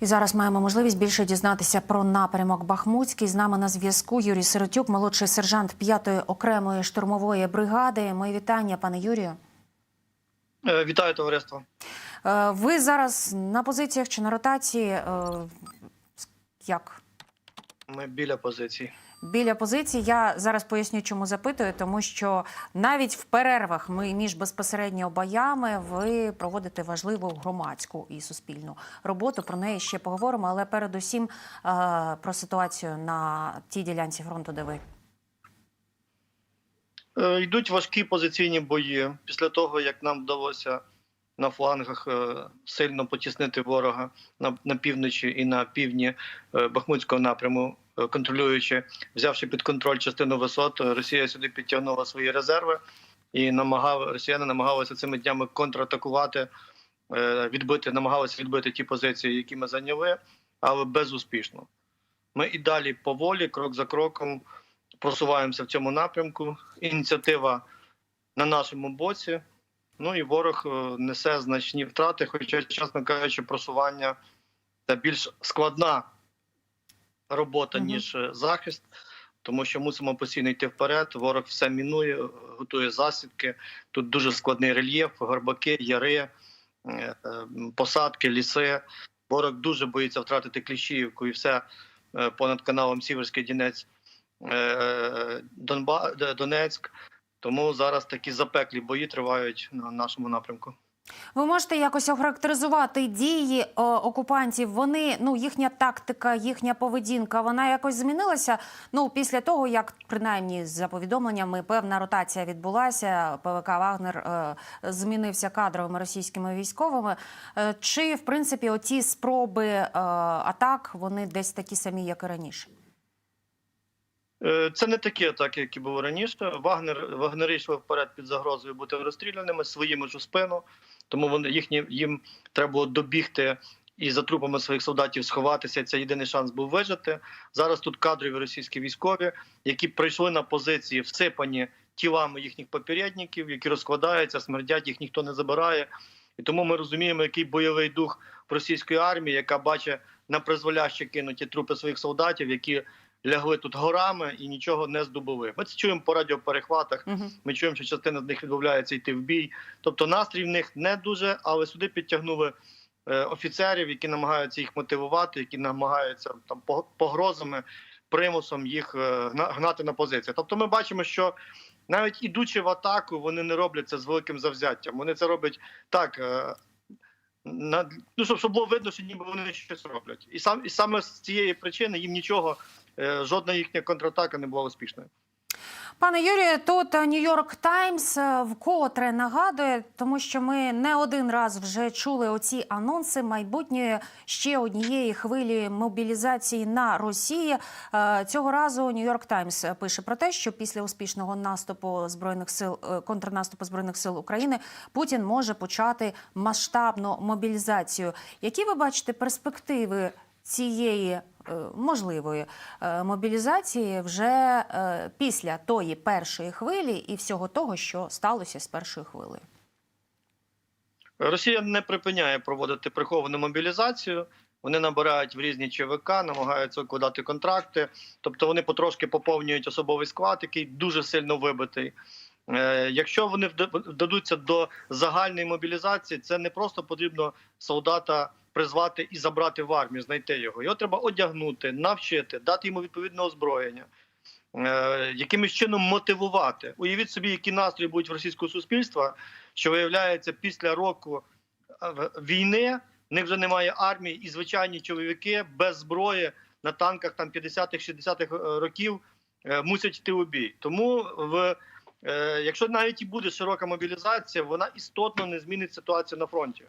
І зараз маємо можливість більше дізнатися про напрямок Бахмутський. З нами на зв'язку Юрій Сиротюк, молодший сержант 5-ї окремої штурмової бригади. Мої вітання, пане Юрію. Е, Вітаю товариство. Е, Ви зараз на позиціях чи на ротації? Е, Як? Ми біля позицій. Біля позиції я зараз поясню, чому запитую, тому що навіть в перервах ми між безпосередньо боями ви проводите важливу громадську і суспільну роботу. Про неї ще поговоримо, але передусім е, про ситуацію на тій ділянці фронту, де ви. Е, Йдуть важкі позиційні бої після того, як нам вдалося на флангах е, сильно потіснити ворога на, півночі і на півдні е, Бахмутського напряму, е, контролюючи, взявши під контроль частину висот, Росія сюди підтягнула свої резерви і намагав росіяни намагалися цими днями контратакувати, відбити, намагалися відбити ті позиції, які ми зайняли, але безуспішно. Ми і далі поволі, крок за кроком, просуваємося в цьому напрямку. Ініціатива на нашому боці. Ну і ворог е, несе значні втрати, хоча, чесно кажучи, просування це більш складна робота, ніж е, захист, тому що мусимо постійно йти вперед. Ворог все мінує, е, готує засідки. Тут дуже складний рельєф, горбаки, яри, посадки, ліси. Ворог дуже боїться втратити Кліщіївку і все понад каналом Сіверський Дінець. Донецьк. Тому зараз такі запеклі бої тривають на нашому напрямку. Ви можете якось охарактеризувати дії е, окупантів? Вони ну їхня тактика, їхня поведінка, вона якось змінилася. Ну після того, як принаймні за повідомленнями певна ротація відбулася, ПВК Вагнер е, змінився кадровими російськими військовими. Е, чи в принципі оті спроби е, атак вони десь такі самі, як і раніше? Е, Це не такі атаки, які були раніше. Вагнер вагнери йшли вперед під загрозою бути розстріляними своїми ж у спину. Тому вони їхні їм треба було добігти і за трупами своїх солдатів сховатися. Це єдиний шанс був вижити. Зараз тут кадрові російські військові, які прийшли на позиції, всипані тілами їхніх попередників, які розкладаються, смердять, їх ніхто не забирає. І тому ми розуміємо, який бойовий дух російської армії, яка бачить на призволяще кинуті трупи своїх солдатів, які лягли тут горами і нічого не здобули. Ми це чуємо по радіоперехватах. Ми чуємо, що частина з них відмовляється йти в бій. Тобто настрій в них не дуже, але сюди підтягнули е, офіцерів, які намагаються їх мотивувати, які намагаються там пог- погрозами, примусом їх е, гнати на позиції. Тобто, ми бачимо, що навіть ідучи в атаку, вони не роблять це з великим завзяттям. Вони це роблять так. На, ну, щоб було видно, що ніби вони щось роблять, і сам і саме з цієї причини їм нічого, е, жодна їхня контратака не була успішною. Пане Юрію, тут Нью-Йорк Таймс е, вкотре нагадує, тому що ми не один раз вже чули оці анонси майбутньої ще однієї хвилі мобілізації на Росії. Е, Цього разу Нью-Йорк Таймс пише про те, що після успішного наступу збройних сил е, контрнаступу збройних сил України Путін може почати масштабну мобілізацію. Які ви бачите перспективи цієї е, можливої е, мобілізації вже е, після тої першої хвилі і всього того, що сталося з першою хвилею. Росія не припиняє проводити приховану мобілізацію. Вони набирають в різні ЧВК, намагаються укладати контракти. Тобто вони потрошки поповнюють особовий склад, який дуже сильно вибитий. Е, Якщо вони вда- вдадуться до загальної мобілізації, це не просто потрібно солдата призвати і забрати в армію, знайти його. Його треба одягнути, навчити, дати йому відповідне озброєння, е, якимось чином мотивувати. Uявіть собі, які настрої будуть в російського суспільства, що виявляється після року е, війни. В них вже немає армії, і звичайні чоловіки без зброї на танках там 50-х, 60-х е, років мусять йти у бій. Тому в якщо навіть і буде широка мобілізація, вона істотно не змінить ситуацію на фронті.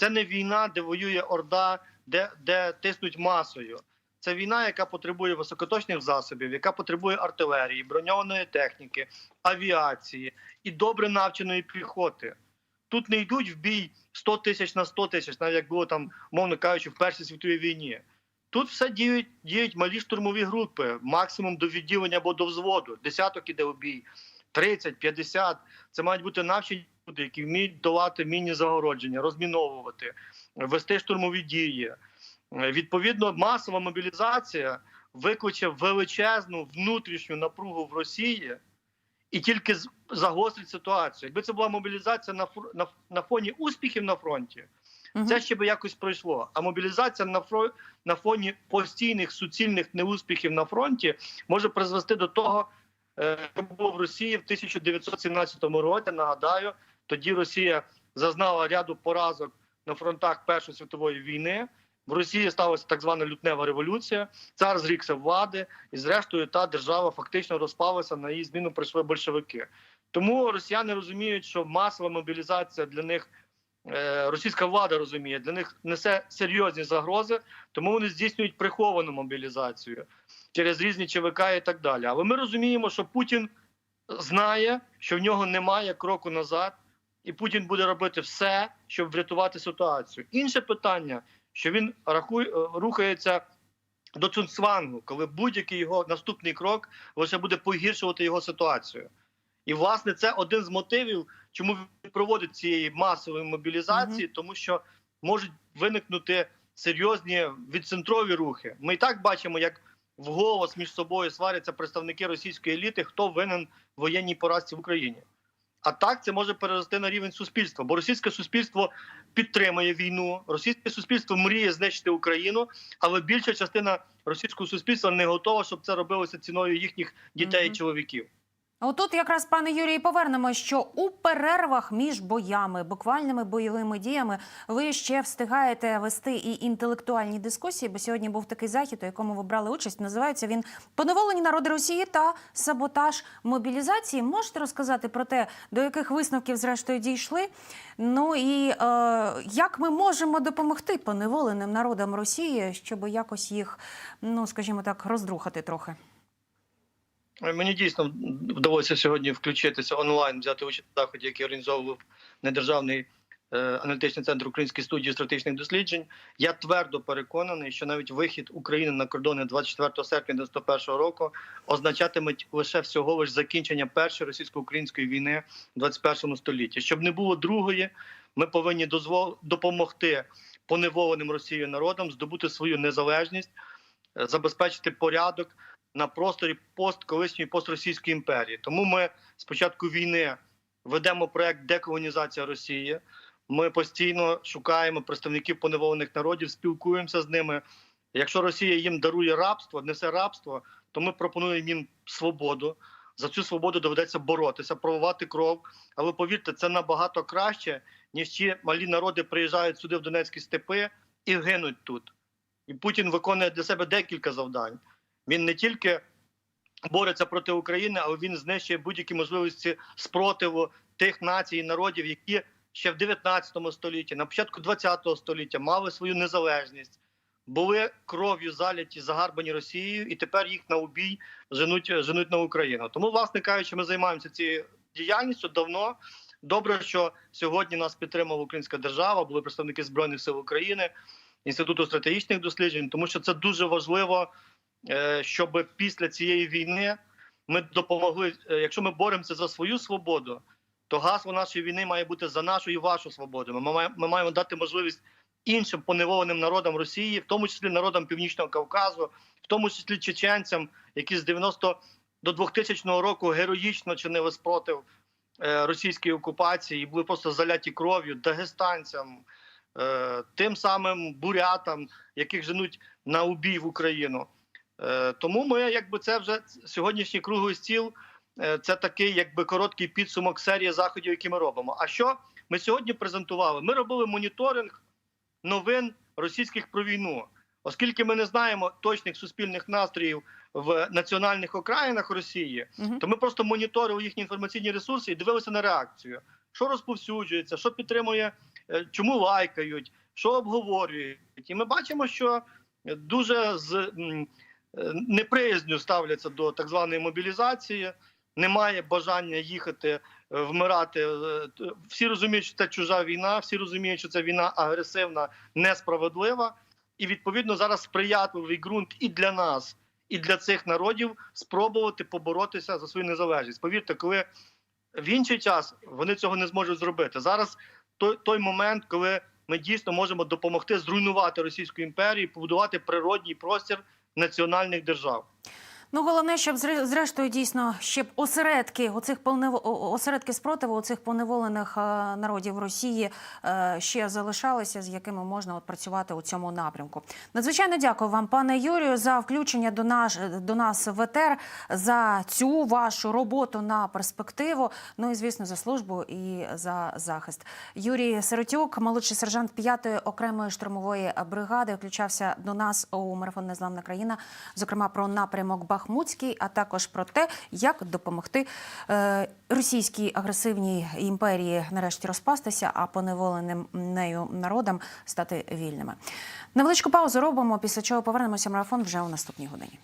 Це не війна, де воює орда, де, де тиснуть масою. Це війна, яка потребує високоточних засобів, яка потребує артилерії, броньованої техніки, авіації і добре навченої піхоти. Тут не йдуть в бій 100 тисяч на 100 тисяч, навіть як було там, мовно кажучи, в Першій світовій війні. Тут все діють, діють малі штурмові групи, максимум до відділення або до взводу. Десяток іде у бій, 30, 50. Це мають бути навчені люди, які вміють долати мінні загородження, розміновувати, вести штурмові дії. Е, Відповідно, масова мобілізація викличе величезну внутрішню напругу в Росії і тільки загострить ситуацію. Якби це була мобілізація на, на, на фоні успіхів на фронті, Мгм. це ще би якось пройшло. А мобілізація на фро... на фоні постійних суцільних неуспіхів на фронті може призвести до того, е, що було в Росії в 1917 році. Нагадаю, тоді Росія зазнала ряду поразок на фронтах Першої світової війни. В Росії сталася так звана лютнева революція. Цар зрікся влади, і зрештою та держава фактично розпалася. На її зміну прийшли большевики. Тому росіяни розуміють, що масова мобілізація для них е, російська влада розуміє, для них несе серйозні загрози, тому вони здійснюють приховану мобілізацію через різні ЧВК і так далі. Але ми розуміємо, що Путін знає, що в нього немає кроку назад, і Путін буде робити все, щоб врятувати ситуацію. Інше питання, що він рахує, е, рухається до Цунцвангу, коли будь-який його наступний крок лише буде погіршувати його ситуацію. І власне це один з мотивів, чому він проводить цієї масової мобілізації, тому що можуть виникнути серйозні відцентрові рухи. Ми і так бачимо, як вголос між собою сваряться представники російської еліти, хто винен в воєнній поразці в Україні. А так це може перерости на рівень суспільства, бо російське суспільство підтримує війну, російське суспільство мріє знищити Україну, але більша частина російського суспільства не готова, щоб це робилося ціною їхніх дітей і чоловіків. Отут якраз пане Юрій, повернемо, що у перервах між боями, буквальними бойовими діями, ви ще встигаєте вести і інтелектуальні дискусії. Бо сьогодні був такий захід, у якому ви брали участь. Називається він Поневолені народи Росії та саботаж мобілізації. Можете розказати про те, до яких висновків зрештою дійшли? Ну і е, як ми можемо допомогти поневоленим народам Росії, щоб якось їх, ну скажімо так, роздрухати трохи? Мені дійсно вдалося сьогодні включитися онлайн, взяти участь в заході, який організовував недержавний е, аналітичний центр Української студії стратегічних досліджень. Я твердо переконаний, що навіть вихід України на кордони 24 серпня 91 року означатиме лише всього лиш закінчення першої російсько-української війни в 21 столітті. Щоб не було другої, ми повинні дозвол допомогти поневоленим Росією народам здобути свою незалежність, е, забезпечити порядок на просторі пост колишньої постросійської імперії. Тому ми з початку війни ведемо проект деколонізація Росії. Ми постійно шукаємо представників поневолених народів, спілкуємося з ними. Якщо Росія їм дарує рабство, несе рабство, то ми пропонуємо їм свободу. За цю свободу доведеться боротися, проливати кров. Але повірте, це набагато краще, ніж ті малі народи приїжджають сюди в Донецькі степи і гинуть тут. І Путін виконує для себе декілька завдань. Він не тільки бореться проти України, але він знищує будь-які можливості спротиву тих націй і народів, які ще в 19 столітті, на початку 20 століття мали свою незалежність, були кров'ю заляті, загарбані Росією, і тепер їх на убій женуть, женуть на Україну. Тому, власне кажучи, ми займаємося цією діяльністю давно. Добре, що сьогодні нас підтримала Українська держава, були представники збройних сил України, інституту стратегічних досліджень, тому що це дуже важливо щоб після цієї війни ми допомогли. е, Якщо ми боремося за свою свободу, то гасло нашої війни має бути за нашу і вашу свободу. Ми маємо, ми маємо дати можливість іншим поневоленим народам Росії, в тому числі народам Північного Кавказу, в тому числі чеченцям, які з 90 до 2000 року героїчно чинили спротив е, російській окупації і були просто заляті кров'ю дагестанцям, е, тим самим бурятам, яких женуть на убій в Україну. Е, Тому ми, якби це вже сьогоднішній круглий стіл. е, Це такий, якби короткий підсумок серії заходів, які ми робимо. А що ми сьогодні презентували? Ми робили моніторинг новин російських про війну, оскільки ми не знаємо точних суспільних настроїв в національних окраїнах Росії, Мгм. то ми просто моніторили їхні інформаційні ресурси і дивилися на реакцію, що розповсюджується, що підтримує, е, чому лайкають, що обговорюють. І ми бачимо, що дуже з неприязню ставляться до так званої мобілізації. Немає бажання їхати е, вмирати. Е, Всі розуміють, що це чужа війна, всі розуміють, що це війна агресивна, несправедлива, і відповідно зараз сприятливий ґрунт і для нас, і для цих народів спробувати поборотися за свою незалежність. Повірте, коли в інший час вони цього не зможуть зробити. Зараз той, той момент, коли ми дійсно можемо допомогти зруйнувати Російську імперію, побудувати природній простір національних держав. Ну, головне, щоб зрештою дійсно ще б осередки оцих понев... осередки спротиву оцих поневолених е, народів Росії е, ще залишалися, з якими можна от працювати у цьому напрямку. Надзвичайно дякую вам, пане Юрію, за включення до наш до нас в ЕТЕР, за цю вашу роботу на перспективу. Ну і звісно за службу і за захист. Юрій Сиротюк, молодший сержант 5-ї окремої штурмової бригади, включався до нас у марафон Незламна країна, зокрема про напрямок Бахмутський, а також про те, як допомогти е, російській агресивній імперії нарешті розпастися, а поневоленим нею народам стати вільними. Невеличку паузу робимо, після чого повернемося в марафон вже у наступній годині.